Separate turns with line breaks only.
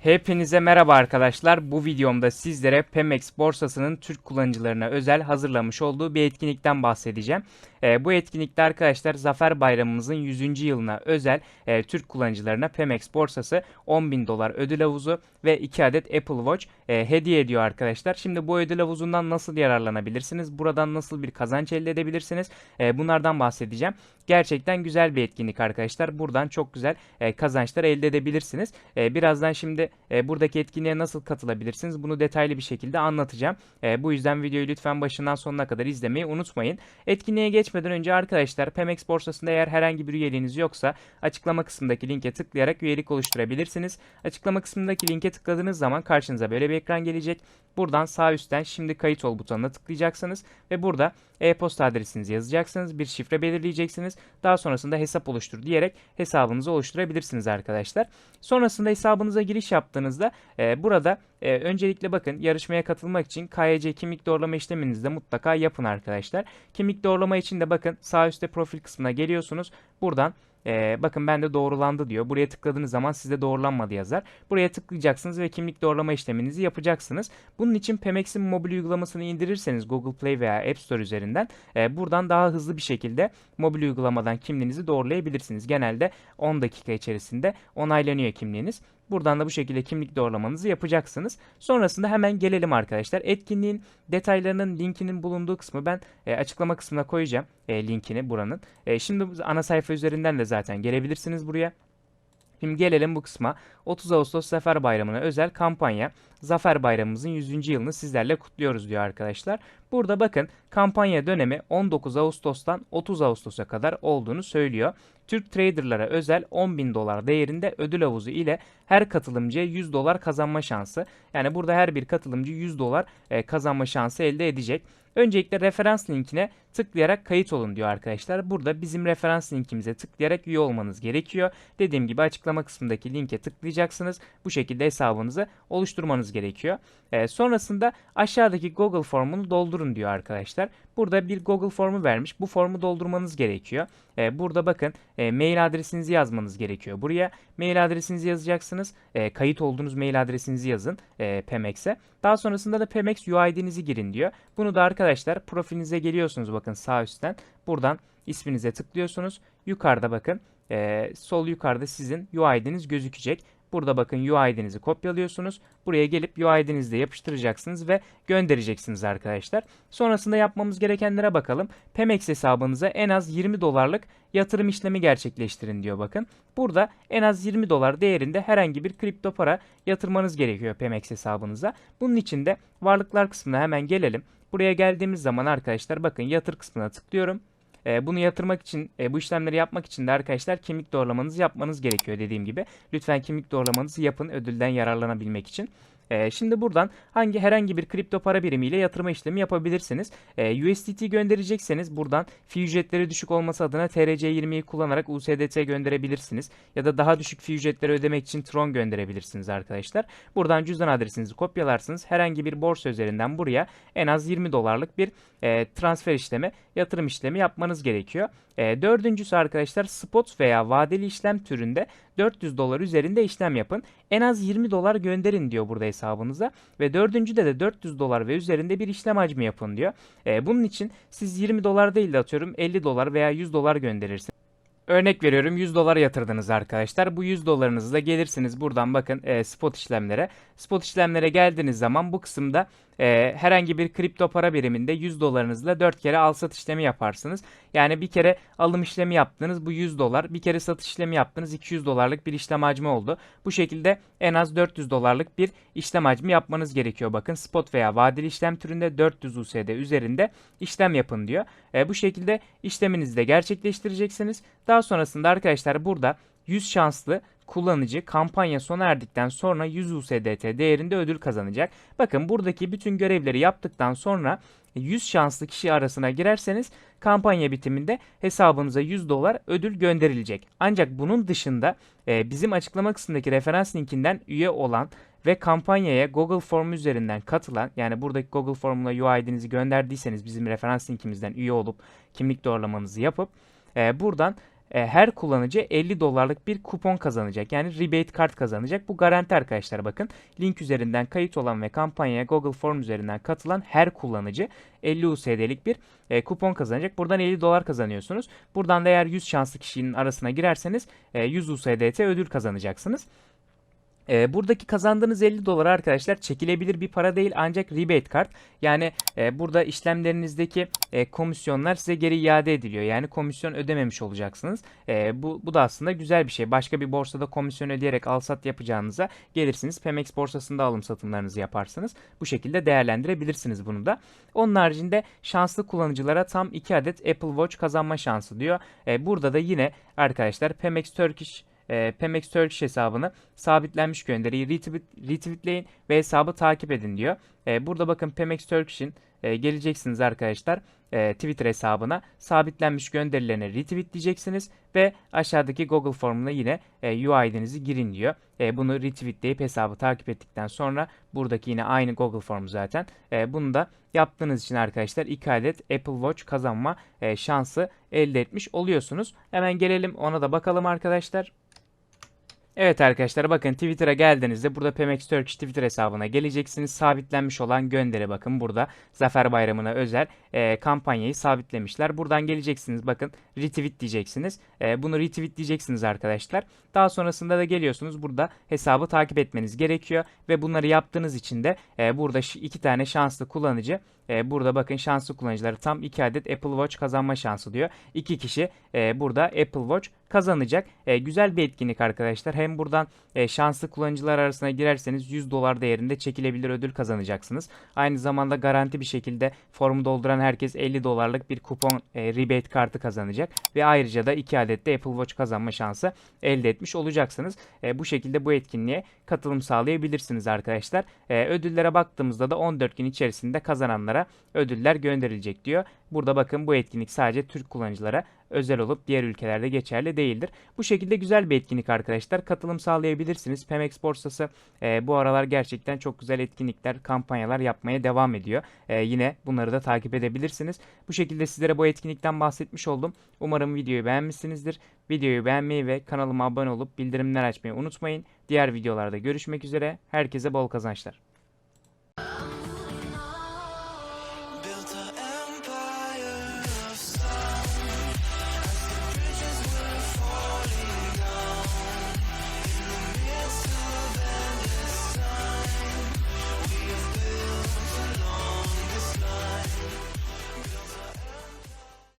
Hepinize merhaba arkadaşlar. Bu videomda sizlere Pemex borsasının Türk kullanıcılarına özel hazırlamış olduğu bir etkinlikten bahsedeceğim. Ee, bu etkinlikte arkadaşlar Zafer Bayramımızın 100. yılına özel e, Türk kullanıcılarına Pemex borsası 10.000 dolar ödül havuzu ve 2 adet Apple Watch e, hediye ediyor arkadaşlar. Şimdi bu ödül havuzundan nasıl yararlanabilirsiniz? Buradan nasıl bir kazanç elde edebilirsiniz? E, bunlardan bahsedeceğim. Gerçekten güzel bir etkinlik arkadaşlar. Buradan çok güzel e, kazançlar elde edebilirsiniz. E, birazdan şimdi e, buradaki etkinliğe nasıl katılabilirsiniz? Bunu detaylı bir şekilde anlatacağım. E, bu yüzden videoyu lütfen başından sonuna kadar izlemeyi unutmayın. Etkinliğe geçmeden önce arkadaşlar Pemex borsasında eğer herhangi bir üyeliğiniz yoksa açıklama kısmındaki linke tıklayarak üyelik oluşturabilirsiniz. Açıklama kısmındaki linke tıkladığınız zaman karşınıza böyle bir ekran gelecek. Buradan sağ üstten şimdi kayıt ol butonuna tıklayacaksınız ve burada e-posta adresinizi yazacaksınız. Bir şifre belirleyeceksiniz. Daha sonrasında hesap oluştur diyerek hesabınızı oluşturabilirsiniz arkadaşlar. Sonrasında hesabınıza giriş yaptığınızda e, burada e, öncelikle bakın yarışmaya katılmak için KYC kimlik doğrulama işleminizi de mutlaka yapın arkadaşlar. Kimlik doğrulama için de bakın sağ üstte profil kısmına geliyorsunuz. Buradan ee, bakın bende doğrulandı diyor. Buraya tıkladığınız zaman sizde doğrulanmadı yazar. Buraya tıklayacaksınız ve kimlik doğrulama işleminizi yapacaksınız. Bunun için Pemex'in mobil uygulamasını indirirseniz Google Play veya App Store üzerinden e, buradan daha hızlı bir şekilde mobil uygulamadan kimliğinizi doğrulayabilirsiniz. Genelde 10 dakika içerisinde onaylanıyor kimliğiniz. Buradan da bu şekilde kimlik doğrulamanızı yapacaksınız. Sonrasında hemen gelelim arkadaşlar. Etkinliğin detaylarının linkinin bulunduğu kısmı ben e, açıklama kısmına koyacağım e, linkini buranın. E, şimdi ana sayfa üzerinden de zaten gelebilirsiniz buraya. Şimdi gelelim bu kısma. 30 Ağustos Zafer Bayramı'na özel kampanya. Zafer Bayramımızın 100. yılını sizlerle kutluyoruz diyor arkadaşlar. Burada bakın kampanya dönemi 19 Ağustos'tan 30 Ağustos'a kadar olduğunu söylüyor. Türk traderlara özel 10.000 dolar değerinde ödül havuzu ile her katılımcıya 100 dolar kazanma şansı. Yani burada her bir katılımcı 100 dolar e, kazanma şansı elde edecek. Öncelikle referans linkine tıklayarak kayıt olun diyor arkadaşlar. Burada bizim referans linkimize tıklayarak üye olmanız gerekiyor. Dediğim gibi açıklama kısmındaki linke tıklayacaksınız. Bu şekilde hesabınızı oluşturmanız gerekiyor. E, sonrasında aşağıdaki Google formunu doldurun diyor arkadaşlar. Burada bir Google formu vermiş. Bu formu doldurmanız gerekiyor. E, burada bakın e, mail adresinizi yazmanız gerekiyor. Buraya mail adresinizi yazacaksınız. E, kayıt olduğunuz mail adresinizi yazın e, Pemex'e. Daha sonrasında da Pemex UID'nizi girin diyor. Bunu da arkadaşlar profilinize geliyorsunuz bakın sağ üstten. Buradan isminize tıklıyorsunuz. Yukarıda bakın e, sol yukarıda sizin UID'niz gözükecek. Burada bakın UID'nizi kopyalıyorsunuz. Buraya gelip UID'nizi de yapıştıracaksınız ve göndereceksiniz arkadaşlar. Sonrasında yapmamız gerekenlere bakalım. Pemex hesabınıza en az 20 dolarlık yatırım işlemi gerçekleştirin diyor bakın. Burada en az 20 dolar değerinde herhangi bir kripto para yatırmanız gerekiyor Pemex hesabınıza. Bunun için de varlıklar kısmına hemen gelelim. Buraya geldiğimiz zaman arkadaşlar bakın yatır kısmına tıklıyorum. E, bunu yatırmak için, e, bu işlemleri yapmak için de arkadaşlar kimlik doğrulamanızı yapmanız gerekiyor dediğim gibi. Lütfen kimlik doğrulamanızı yapın ödülden yararlanabilmek için. E, şimdi buradan hangi herhangi bir kripto para birimiyle yatırma işlemi yapabilirsiniz. E, USDT gönderecekseniz buradan fi ücretleri düşük olması adına TRC20'yi kullanarak USDT gönderebilirsiniz. Ya da daha düşük fi ücretleri ödemek için Tron gönderebilirsiniz arkadaşlar. Buradan cüzdan adresinizi kopyalarsınız. Herhangi bir borsa üzerinden buraya en az 20 dolarlık bir e, transfer işlemi, yatırım işlemi yapmanız gerekiyor. E, dördüncüsü arkadaşlar spot veya vadeli işlem türünde 400 dolar üzerinde işlem yapın. En az 20 dolar gönderin diyor burada hesabınıza. Ve dördüncüde de 400 dolar ve üzerinde bir işlem hacmi yapın diyor. E, bunun için siz 20 dolar değil de atıyorum 50 dolar veya 100 dolar gönderirsiniz. Örnek veriyorum 100 dolar yatırdınız arkadaşlar. Bu 100 dolarınızla gelirsiniz buradan bakın e, spot işlemlere. Spot işlemlere geldiğiniz zaman bu kısımda e, herhangi bir kripto para biriminde 100 dolarınızla 4 kere al sat işlemi yaparsınız. Yani bir kere alım işlemi yaptınız bu 100 dolar. Bir kere satış işlemi yaptınız 200 dolarlık bir işlem hacmi oldu. Bu şekilde en az 400 dolarlık bir işlem hacmi yapmanız gerekiyor. Bakın spot veya vadeli işlem türünde 400 USD üzerinde işlem yapın diyor. E, bu şekilde işleminizi de gerçekleştireceksiniz. Daha sonrasında arkadaşlar burada 100 şanslı kullanıcı kampanya sona erdikten sonra 100 USDT değerinde ödül kazanacak. Bakın buradaki bütün görevleri yaptıktan sonra 100 şanslı kişi arasına girerseniz kampanya bitiminde hesabınıza 100 dolar ödül gönderilecek. Ancak bunun dışında e, bizim açıklama kısmındaki referans linkinden üye olan ve kampanyaya Google Form üzerinden katılan yani buradaki Google Form'una UID'nizi gönderdiyseniz bizim referans linkimizden üye olup kimlik doğrulamanızı yapıp e, buradan e, her kullanıcı 50 dolarlık bir kupon kazanacak. Yani rebate kart kazanacak. Bu garanti arkadaşlar bakın. Link üzerinden kayıt olan ve kampanyaya Google Form üzerinden katılan her kullanıcı 50 USD'lik bir e, kupon kazanacak. Buradan 50 dolar kazanıyorsunuz. Buradan da eğer 100 şanslı kişinin arasına girerseniz e, 100 USDT ödül kazanacaksınız. E, buradaki kazandığınız 50 dolar arkadaşlar çekilebilir bir para değil ancak rebate kart. Yani e, burada işlemlerinizdeki e, komisyonlar size geri iade ediliyor. Yani komisyon ödememiş olacaksınız. E, bu, bu da aslında güzel bir şey. Başka bir borsada komisyon ödeyerek al sat yapacağınıza gelirsiniz. Pemex borsasında alım satımlarınızı yaparsınız. Bu şekilde değerlendirebilirsiniz bunu da. Onun haricinde şanslı kullanıcılara tam 2 adet Apple Watch kazanma şansı diyor. E, burada da yine arkadaşlar Pemex Turkish e, Pemex Turkish hesabını sabitlenmiş gönderiyi retweet, retweetleyin ve hesabı takip edin diyor. E, burada bakın Pemex Turkish'in e, geleceksiniz arkadaşlar e, Twitter hesabına sabitlenmiş gönderilerine retweetleyeceksiniz ve aşağıdaki Google formuna yine e, UID'nizi girin diyor. E, bunu retweetleyip hesabı takip ettikten sonra buradaki yine aynı Google formu zaten. E, bunu da yaptığınız için arkadaşlar 2 adet Apple Watch kazanma e, şansı elde etmiş oluyorsunuz. Hemen gelelim ona da bakalım arkadaşlar. Evet arkadaşlar bakın Twitter'a geldiğinizde burada Pemex Turkish Twitter hesabına geleceksiniz. Sabitlenmiş olan gönderi bakın burada Zafer Bayramı'na özel e, kampanyayı sabitlemişler. Buradan geleceksiniz bakın retweet diyeceksiniz. E, bunu retweet diyeceksiniz arkadaşlar. Daha sonrasında da geliyorsunuz burada hesabı takip etmeniz gerekiyor. Ve bunları yaptığınız için de e, burada iki tane şanslı kullanıcı e, burada bakın şanslı kullanıcıları tam 2 adet Apple Watch kazanma şansı diyor. 2 kişi e, burada Apple Watch kazanacak. E, güzel bir etkinlik arkadaşlar. Hem buradan e, şanslı kullanıcılar arasına girerseniz 100 dolar değerinde çekilebilir ödül kazanacaksınız. Aynı zamanda garanti bir şekilde formu dolduran herkes 50 dolarlık bir kupon e, rebate kartı kazanacak. Ve ayrıca da 2 adet de Apple Watch kazanma şansı elde etmiş olacaksınız. E, bu şekilde bu etkinliğe katılım sağlayabilirsiniz arkadaşlar. E, ödüllere baktığımızda da 14 gün içerisinde kazananlara ödüller gönderilecek diyor. Burada bakın bu etkinlik sadece Türk kullanıcılara özel olup diğer ülkelerde geçerli değildir. Bu şekilde güzel bir etkinlik arkadaşlar. Katılım sağlayabilirsiniz. Pemex borsası e, bu aralar gerçekten çok güzel etkinlikler, kampanyalar yapmaya devam ediyor. E, yine bunları da takip edebilirsiniz. Bu şekilde sizlere bu etkinlikten bahsetmiş oldum. Umarım videoyu beğenmişsinizdir. Videoyu beğenmeyi ve kanalıma abone olup bildirimler açmayı unutmayın. Diğer videolarda görüşmek üzere. Herkese bol kazançlar.